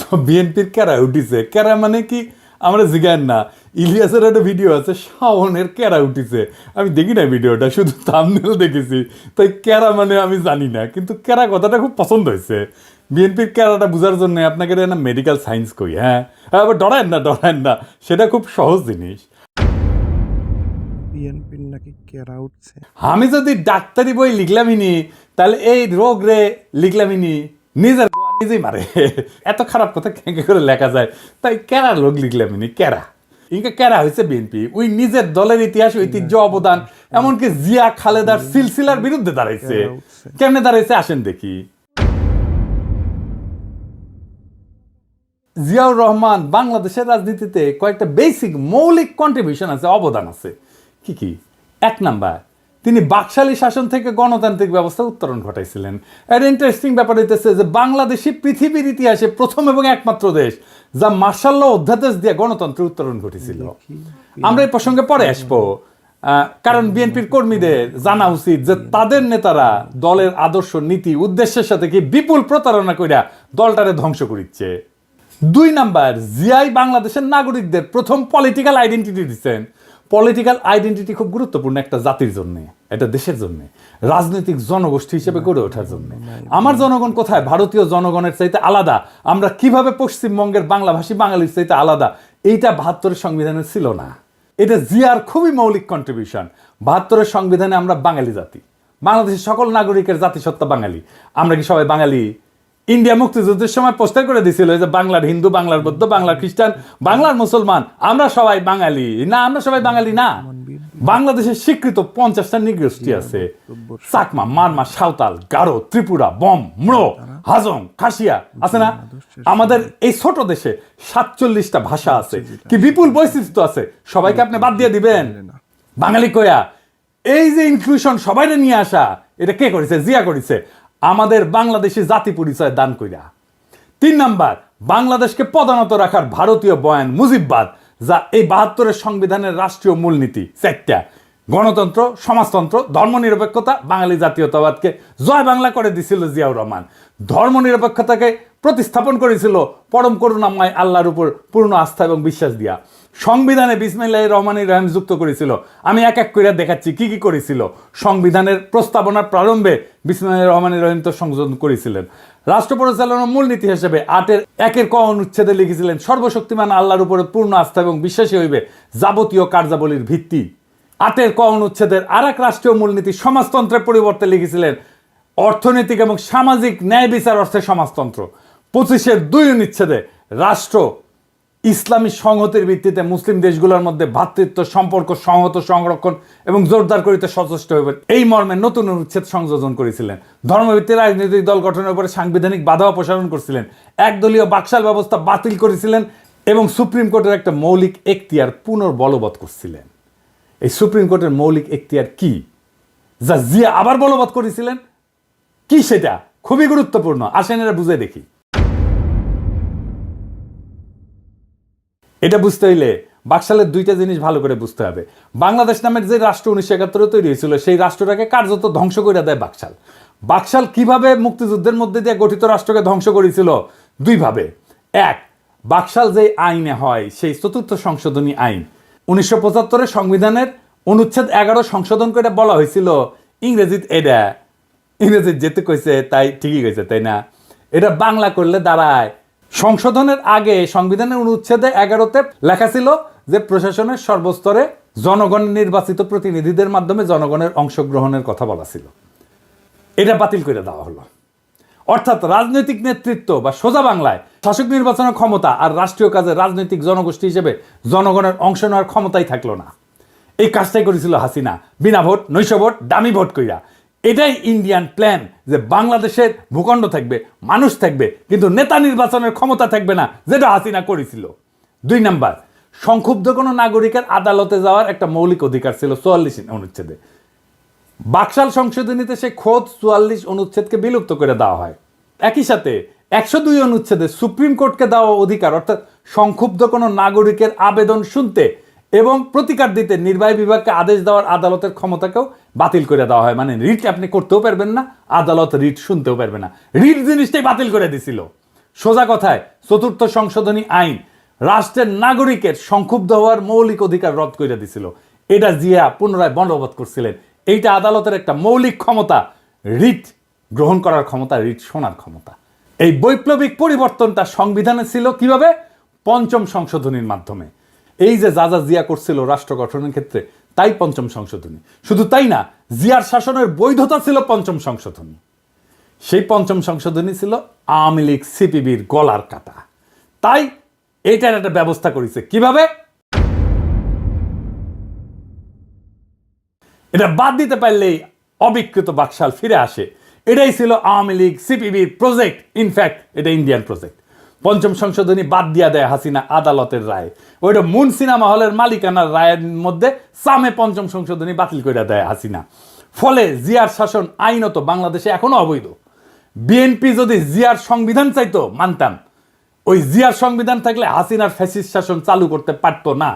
তো বিএনপির কেরা উঠিছে? কেরা মানে কি? আমরা জিগান না। ইলিয়াসের একটা ভিডিও আছে শাওনের কেরা উঠিছে। আমি দেখি না ভিডিওটা শুধু থামনেল দেখেছি। তাই কেরা মানে আমি জানি না কিন্তু কেরা কথাটা খুব পছন্দ হয়েছে। বিএনপির কেরাটা বোঝার জন্য আপনাকে না মেডিকেল সায়েন্স কই হ্যাঁ? আবার ডরায়েন না ডরায়েন না। সেটা খুব সহজ জিনিস। বিএনপির নাকি কেরা উঠছে? আমি যদি ডাক্তারি বই লিখলামই নি তাহলে এই রোগ রে লিখলামই নি। নিজের নিজেই মারে। এত খারাপ কথা কেঁকে করে লেখা যায়? তাই কেরা লোক লিখলামই নি কেরা? ইনকা কেরা হয়েছে বিএনপি ওই নিজের দলের ইতিহাস ঐতিহ্য অবদান এমনকি জিয়া খালেদার সিলসিলার বিরুদ্ধে দাঁড়াইছে। কেমনে দাঁড়াইছে আসেন দেখি। জিয়াউর রহমান বাংলাদেশের রাজনীতিতে কয়েকটা বেসিক মৌলিক কন্ট্রিবিউশন আছে অবদান আছে। কি কি? এক নাম্বার তিনি বাকশালী শাসন থেকে গণতান্ত্রিক ব্যবস্থা উত্তরণ ঘটাইছিলেন। এর ইন্টারেস্টিং ব্যাপার হইতেছে যে বাংলাদেশই পৃথিবীর ইতিহাসে প্রথম এবং একমাত্র দেশ যা মার্শাল্য অধ্যাদেশ দিয়ে গণতন্ত্রের উত্তরণ ঘটেছিল। আমরা এই প্রসঙ্গে পরে আসব। কারণ বিএনপির কর্মীদের জানা উচিত যে তাদের নেতারা দলের আদর্শ নীতি উদ্দেশ্যের সাথে কি বিপুল প্রতারণা কইরা দলটারে ধ্বংস করিচ্ছে। দুই নাম্বার জিয়াই বাংলাদেশের নাগরিকদের প্রথম পলিটিক্যাল আইডেন্টিটি দিচ্ছেন পলিটিক্যাল আইডেন্টিটি খুব গুরুত্বপূর্ণ একটা জাতির জন্য, এটা দেশের জন্য, রাজনৈতিক জনগোষ্ঠী হিসেবে গড়ে ওঠার জন্য। আমার জনগণ কোথায়? ভারতীয় জনগণের চাইতে আলাদা। আমরা কীভাবে পশ্চিমবঙ্গের বাংলাভাষী বাঙালির চাইতে আলাদা? এইটা বাহাত্তরের সংবিধানে ছিল না। এটা জিয়ার খুবই মৌলিক কন্ট্রিবিউশন বাহাত্তরের সংবিধানে আমরা বাঙালি জাতি। বাংলাদেশের সকল নাগরিকের জাতিসত্তা বাঙালি। আমরা কি সবাই বাঙালি? ইন্ডিয়া মুক্তিযুদ্ধের সময় পোস্টার করে দিছিল যে বাংলার হিন্দু, বাংলার বৌদ্ধ, বাংলার খ্রিস্টান, বাংলার মুসলমান, আমরা সবাই বাঙালি। না, আমরা সবাই বাঙালি না। বাংলাদেশের স্বীকৃত পঞ্চাশটা নিগোষ্ঠী আছে। চাকমা, মারমা, সাঁওতাল, গারো, ত্রিপুরা, বম, ম্রো, হাজং, খাসিয়া, আছে না? আমাদের এই ছোট দেশে সাতচল্লিশটা ভাষা আছে। কি বিপুল বৈশিষ্ট্য আছে? সবাইকে আপনি বাদ দিয়ে দিবেন। বাঙালি কয়া? এই যে ইনক্লুশন সবাই নিয়ে আসা, এটা কে করেছে? জিয়া করেছে। আমাদের বাংলাদেশি জাতি পরিচয় দান কইরা। তিন নাম্বার, বাংলাদেশকে প্রধানত রাখার ভারতীয় বয়ান মুজিববাদ, যা এই বাহাত্তরের সংবিধানের রাষ্ট্রীয় মূলনীতি, চারটা। গণতন্ত্র, সমাজতন্ত্র, ধর্মনিরপেক্ষতা, বাঙালি জাতীয়তাবাদকে জয় বাংলা করে দিছিল জিয়াউর রহমান। ধর্মনিরপেক্ষতাকে প্রতিস্থাপন করেছিল পরম করুণাময় আল্লাহর উপর পূর্ণ আস্থা এবং বিশ্বাস দিয়া। সংবিধানে বিসমিল্লাহ রহমানির রহিম যুক্ত করেছিল। আমি এক এক করে দেখাচ্ছি কি কি করেছিল। সংবিধানের প্রস্তাবনার প্রারম্ভে বিসমিল্লাহ রহমানির রহিম তো সংযোজন করেছিলেন। রাষ্ট্র পরিচালনার মূলনীতি হিসেবে আটের একের ক অনুচ্ছেদে লিখেছিলেন, সর্বশক্তিমান আল্লাহর উপরে পূর্ণ আস্থা এবং বিশ্বাসী হইবে যাবতীয় কার্যাবলীর ভিত্তি। আটের ক অনুচ্ছেদের আর এক রাষ্ট্রীয় মূলনীতি সমাজতন্ত্রের পরিবর্তে লিখেছিলেন, অর্থনৈতিক এবং সামাজিক ন্যায় বিচার অর্থে সমাজতন্ত্র। পঁচিশের দুই অনুচ্ছেদে রাষ্ট্র ইসলামী সংহতির ভিত্তিতে মুসলিম দেশগুলোর মধ্যে ভ্রাতৃত্ব সম্পর্ক, সংহত, সংরক্ষণ এবং জোরদার করিতে সচেষ্ট হইবে এই মর্মে নতুন অনুচ্ছেদ সংযোজন করেছিলেন। ধর্মভিত্তিক রাজনৈতিক দল গঠনের উপরে সাংবিধানিক বাধা অপসারণ করেছিলেন। একদলীয় বাকশাল ব্যবস্থা বাতিল করেছিলেন এবং সুপ্রিম কোর্টের একটা মৌলিক এখতিয়ার পুনর্বলবৎ করছিলেন। এই সুপ্রিম কোর্টের মৌলিক এখতিয়ার কি? যা জিয়া আবার বলবৎ করেছিলেন? কি সেটা? খুবই গুরুত্বপূর্ণ। আসেন এরা বুঝে দেখি। এটা বুঝতে হইলে বাকশালের দুইটা জিনিস ভালো করে বুঝতে হবে। বাংলাদেশ নামের যে রাষ্ট্র উনিশশো একাত্তরে তৈরি হয়েছিল, সেই রাষ্ট্রটাকে কার্যত ধ্বংস করে দেয় বাকশাল। বাকশাল কীভাবে মুক্তিযুদ্ধের মধ্যে দিয়ে গঠিত রাষ্ট্রকে ধ্বংস করেছিল? দুইভাবে। এক, বাকশাল যে আইনে হয়, সেই চতুর্থ সংশোধনী আইন। উনিশশো পঁচাত্তরে সংবিধানের অনুচ্ছেদ এগারো সংশোধন করে বলা হয়েছিল, ইংরেজিত এটা ইংরেজি যেতে কইছে, তাই ঠিকই কইছে, তাই না? এটা বাংলা করলে দাঁড়ায় সংশোধনের আগে সংবিধানের অনুচ্ছেদে এগারোতে লেখা ছিল যে প্রশাসনের সর্বস্তরে জনগণ নির্বাচিত প্রতিনিধিদের মাধ্যমে জনগণের অংশগ্রহণের কথা বলা ছিল। এটা বাতিল করে দেওয়া হলো। অর্থাৎ রাজনৈতিক নেতৃত্ব বা সোজা বাংলায় শাসক নির্বাচনের ক্ষমতা আর রাষ্ট্রীয় কাজে রাজনৈতিক জনগোষ্ঠী হিসেবে জনগণের অংশ নেওয়ার ক্ষমতাই থাকল না। এই কাজটাই করেছিল হাসিনা। বিনা ভোট, নৈশ ভোট, দামি ভোট কইরা। এটাই ইন্ডিয়ান প্ল্যান যে বাংলাদেশের ভূখণ্ড থাকবে, মানুষ থাকবে, কিন্তু নেতা নির্বাচনের ক্ষমতা থাকবে না, যেটা হাসিনা করেছিল। দুই নাম্বার, সংক্ষুব্ধ কোনো নাগরিকের আদালতে যাওয়ার একটা মৌলিক অধিকার ছিল চুয়াল্লিশ অনুচ্ছেদে। বাকশাল সংশোধনীতে সে খোদ চুয়াল্লিশ অনুচ্ছেদকে বিলুপ্ত করে দেওয়া হয়। একই সাথে একশো দুই অনুচ্ছেদে সুপ্রিম কোর্টকে দেওয়া অধিকার, অর্থাৎ সংক্ষুব্ধ কোনো নাগরিকের আবেদন শুনতে এবং প্রতিকার দিতে নির্বাহী বিভাগকে আদেশ দেওয়ার আদালতের ক্ষমতাকেও বাতিল করে দেওয়া হয়। মানে রিট আপনি করতেও পারবেন না, আদালত রিট শুনতেও পারবে না। রিট জিনিসটাই বাতিল করে দিছিল। সোজা কথায়, চতুর্থ সংশোধনী আইন রাষ্ট্রের নাগরিকের সংক্ষুব্ধ হওয়ার মৌলিক অধিকার রদ করে দিছিল। এটা জিয়া পুনরায় বলবৎ করছিলেন। এইটা আদালতের একটা মৌলিক ক্ষমতা। রিট গ্রহণ করার ক্ষমতা, রিট শোনার ক্ষমতা। এই বৈপ্লবিক পরিবর্তনটা সংবিধানে ছিল কীভাবে? পঞ্চম সংশোধনীর মাধ্যমে। এই যে যা যা জিয়া করছিল রাষ্ট্র গঠনের ক্ষেত্রে তাই পঞ্চম সংশোধনী। শুধু তাই না, জিয়ার শাসনের বৈধতা ছিল পঞ্চম সংশোধনী। সেই পঞ্চম সংশোধনী ছিল আওয়ামী লীগ সিপিবির গলার কাটা। তাই এইটার একটা ব্যবস্থা করেছে। কীভাবে? এটা বাদ দিতে পারলেই অবিকৃত বাকশাল ফিরে আসে। এটাই ছিল আওয়ামী লীগ সিপিবির প্রজেক্ট। ইনফ্যাক্ট এটা ইন্ডিয়ান প্রজেক্ট পঞ্চম সংশোধনী বাদ দিয়া দেয় হাসিনা আদালতের রায়। ওইটা মুন সিনেমা হলের মালিকানার রায়ের মধ্যে সামে পঞ্চম সংশোধনী বাতিল করে দেয় হাসিনা। ফলে জিয়ার শাসন আইনত বাংলাদেশে এখনও অবৈধ। বিএনপি যদি জিয়ার সংবিধান চাইতো, মানতাম। ওই জিয়ার সংবিধান থাকলে হাসিনার ফ্যাসিস্ট শাসন চালু করতে পারতো না।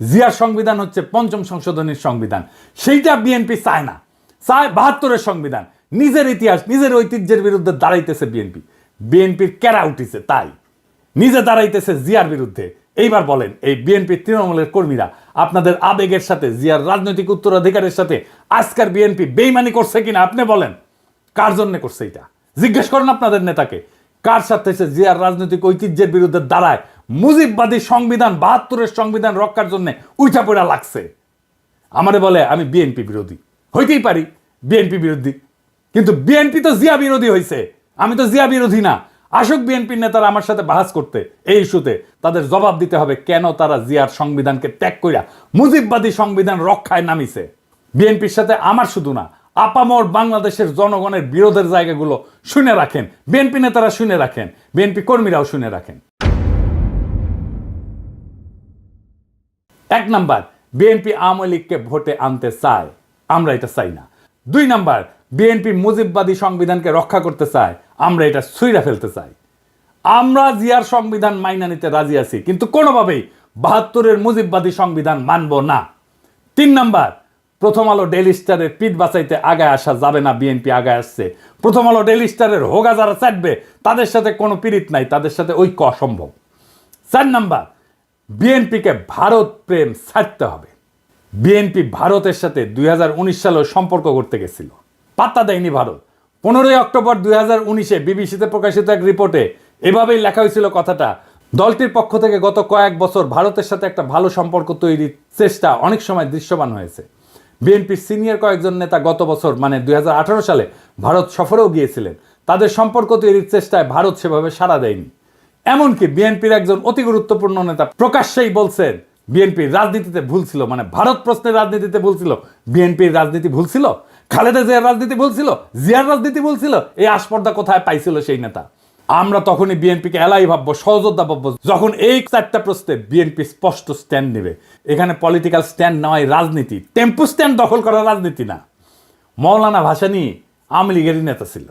জিয়ার সংবিধান হচ্ছে পঞ্চম সংশোধনীর সংবিধান। সেইটা বিএনপি চায় না। চায় বাহাত্তরের সংবিধান। নিজের ইতিহাস, নিজের ঐতিহ্যের বিরুদ্ধে দাঁড়াইতেছে বিএনপি। বিএনপির কেরা উঠিছে তাই? নিজে দাঁড়াইতেছে জিয়ার বিরুদ্ধে। এইবার বলেন, এই বিএনপি তৃণমূলের কর্মীরা আপনাদের আবেগের সাথে, জিয়ার রাজনৈতিক উত্তরাধিকারের সাথে আজকের বিএনপি বেইমানি করছে কিনা আপনি বলেন। কার জন্য করছে এটা জিজ্ঞেস করেন আপনাদের নেতাকে। কার সাথে সে জিয়ার রাজনৈতিক ঐতিহ্যের বিরুদ্ধে দাঁড়ায়? মুজিববাদী সংবিধান, বাহাত্তরের সংবিধান রক্ষার জন্য উইঠা পড়া লাগছে। আমারে বলে, আমি বিএনপি বিরোধী। হইতেই পারি, বিএনপি বিরোধী। কিন্তু বিএনপি তো জিয়া বিরোধী হয়েছে আমি তো জিয়া বিরোধী না। আসুক বিএনপির নেতারা আমার সাথে বাহাস করতে এই ইস্যুতে, তাদের জবাব দিতে হবে কেন তারা জিয়ার সংবিধানকে ত্যাগ কইরা মুজিববাদী সংবিধান রক্ষায় নামিছে। বিএনপির সাথে আমার শুধু না, আপামর বাংলাদেশের জনগণের বিরোধের জায়গাগুলো শুনে রাখেন, বিএনপি নেতারা শুনে রাখেন, বিএনপি কর্মীরাও শুনে রাখেন। এক নাম্বার, বিএনপি আওয়ামী লীগকে ভোটে আনতে চায়, আমরা এটা চাই না। দুই নাম্বার, বিএনপি মুজিববাদী সংবিধানকে রক্ষা করতে চায় আমরা এটা ছুঁড়া ফেলতে চাই। আমরা জিয়ার সংবিধান মাইনা নিতে রাজি আছি, কিন্তু কোনোভাবেই বাহাত্তরের মুজিববাদী সংবিধান মানব না। তিন নাম্বার, প্রথম আলো ডেলি স্টারের পিঠ বাঁচাইতে আগায় আসা যাবে না, বিএনপি আগায় আসছে। প্রথম আলো ডেলি স্টারের হোগা যারা চাটবে তাদের সাথে কোনো পীড়িত নাই, তাদের সাথে ঐক্য অসম্ভব। চার নাম্বার, বিএনপিকে ভারত প্রেম ছাড়তে হবে। বিএনপি ভারতের সাথে দুই হাজার উনিশ সালে সম্পর্ক করতে গেছিল। পাত্তা দেয়নি ভারত। পনেরোই অক্টোবর দুই হাজার উনিশে বিবিসিতে প্রকাশিত এক রিপোর্টে এভাবেই লেখা হয়েছিল কথাটা। দলটির পক্ষ থেকে গত কয়েক বছর ভারতের সাথে একটা ভালো সম্পর্ক তৈরির চেষ্টা অনেক সময় দৃশ্যমান হয়েছে। বিএনপির সিনিয়র কয়েকজন নেতা গত বছর মানে দুই হাজার আঠারো সালে ভারত সফরেও গিয়েছিলেন। তাদের সম্পর্ক তৈরির চেষ্টায় ভারত সেভাবে সাড়া দেয়নি। এমনকি বিএনপির একজন অতি গুরুত্বপূর্ণ নেতা প্রকাশ্যেই বলছেন, বিএনপির রাজনীতিতে ভুল ছিল। মানে ভারত প্রশ্নের রাজনীতিতে ভুল ছিল? বিএনপির রাজনীতি ভুল ছিল? খালেদা জিয়ার রাজনীতি বলছিল, জিয়ার রাজনীতি বলছিল, এই আস্পর্ধা কোথায় পাইছিল সেই নেতা। আমরা তখনই বিএনপিকে এলাই ভাববো, সহযোদ্ধা ভাববো, যখন এই চারটা প্রশ্নে বিএনপি স্পষ্ট স্ট্যান্ড নেবে। এখানে পলিটিক্যাল স্ট্যান্ড নেওয়াই রাজনীতি। টেম্পু স্ট্যান্ড দখল করা রাজনীতি না। মৌলানা ভাসানি আওয়ামী লীগেরই নেতা ছিল।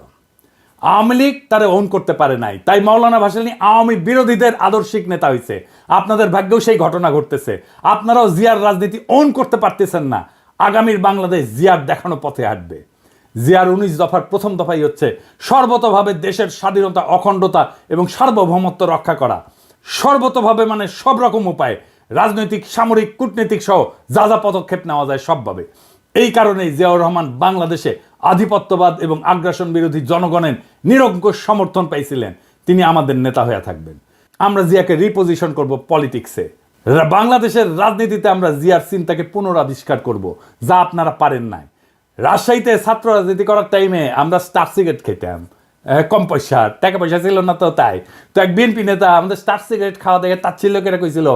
আওয়ামী লীগ তারা ওন করতে পারে নাই। তাই মাওলানা ভাসানী আওয়ামী বিরোধীদের আদর্শিক নেতা হয়েছে আপনাদের ভাগ্যেও সেই ঘটনা ঘটতেছে। আপনারাও জিয়ার রাজনীতি ওন করতে পারতেছেন না। আগামীর বাংলাদেশ জিয়ার দেখানো পথে হাঁটবে। জিয়ার উনিশ দফার প্রথম দফাই হচ্ছে সর্বতভাবে দেশের স্বাধীনতা, অখণ্ডতা এবং সার্বভৌমত্ব রক্ষা করা। সর্বতভাবে মানে সব রকম উপায়ে রাজনৈতিক, সামরিক, কূটনীতিক সহ যা যা পদক্ষেপ নেওয়া যায় সবভাবে। এই কারণেই জিয়াউর রহমান বাংলাদেশে আধিপত্যবাদ এবং আগ্রাসন বিরোধী জনগণের নিরঙ্কুশ সমর্থন পাইছিলেন। তিনি আমাদের নেতা হয়ে থাকবেন। আমরা জিয়াকে রিপোজিশন করব পলিটিক্সে বাংলাদেশের রাজনীতিতে আমরা জিয়ার চিন্তাকে পুনরাবিষ্কার করব, যা আপনারা পারেন নাই। রাজশাহীতে ছাত্র রাজনীতি করার টাইমে আমরা স্টার সিগারেট খেতাম। কম পয়সা, টাকা পয়সা ছিল না তো তাই। তো এক বিএনপি নেতা আমাদের স্টার সিগারেট খাওয়া দেখে তার ছিল কেরা কইছিল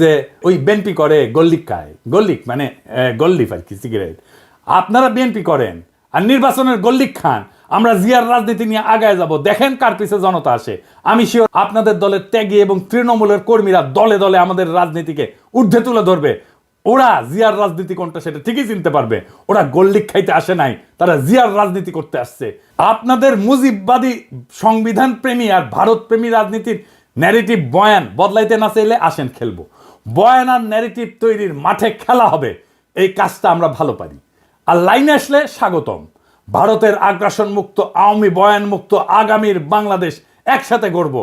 যে, ওই বিএনপি করে গল্লিক খায়। গল্লিক মানে গল্লিফ আর কি সিগারেট আপনারা বিএনপি করেন, আর নির্বাচনের গল্লিক খান। আমরা জিয়ার রাজনীতি নিয়ে আগায় যাব। দেখেন কার পিছে জনতা আসে। আমি শিওর আপনাদের দলের ত্যাগী এবং তৃণমূলের কর্মীরা দলে দলে আমাদের রাজনীতিকে ঊর্ধ্বে তুলে ধরবে। ওরা জিয়ার রাজনীতি কোনটা সেটা ঠিকই চিনতে পারবে। ওরা গোল্লিক খাইতে আসে নাই, তারা জিয়ার রাজনীতি করতে আসছে। আপনাদের মুজিববাদী সংবিধান প্রেমী আর ভারত প্রেমী রাজনীতির ন্যারেটিভ বয়ান বদলাইতে না চাইলে আসেন খেলব। বয়ান আর ন্যারেটিভ তৈরির মাঠে খেলা হবে। এই কাজটা আমরা ভালো পারি। আর লাইনে আসলে স্বাগতম। ভারতের আগ্রাসন মুক্ত আওয়ামী বয়ান মুক্ত আগামীর বাংলাদেশ একসাথে গড়বো।